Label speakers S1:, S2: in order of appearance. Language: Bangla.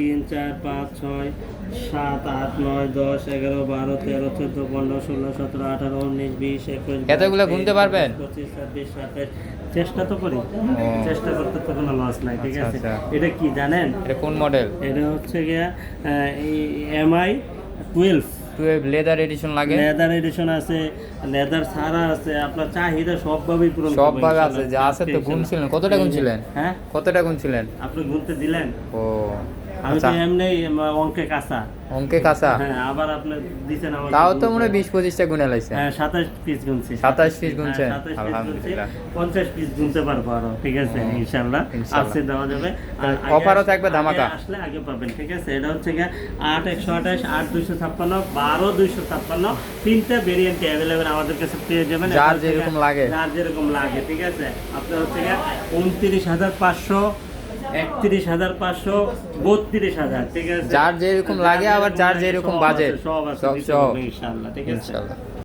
S1: তিন চার পাঁচ ছয় সাত আট নয় দশ এগারো বারো তেরো চোদ্দ পনেরো ষোলো সতেরো আঠারো উনিশ বিশ একুশ
S2: এতগুলো গুনতে পারবেন
S1: পঁচিশ ছাব্বিশ সাতাশ চেষ্টা তো করি চেষ্টা করতে তো কোনো লস নাই ঠিক আচ্ছা, আছে আচ্ছা। এটা কি জানেন
S2: এটা কোন মডেল
S1: এটা হচ্ছে গিয়া MI twelve
S2: twelve leather edition লাগে
S1: লেদার এডিশন আছে লেদার সারা আছে আপনার চাহিদা সবভাবেই পূরণ
S2: সবভাবে আছে যা আছে তো গুনছিলেন কতটা গুনছিলেন হ্যাঁ কতটা গুনছিলেন
S1: আপনি গুনতে দিলেন ও আমি আচ্ছা। তো এমনি অঙ্কে কাঁচা
S2: অঙ্কে কাঁচা হ্যাঁ
S1: আবার আপনি দিছেন আমার তাও তো হ্যাঁ, হ্যাঁ, আমাদের কাছে
S2: যার যেরকম লাগে
S1: যার যেরকম লাগে ঠিক আছে আপনার হচ্ছে কি 29500 একত্রিশ হাজার পাঁচশো বত্রিশ হাজার
S2: ঠিক আছে যার যেরকম লাগে আবার যার যেরকম বাজেট সব আছে সব ইনশাল্লাহ ঠিক আছে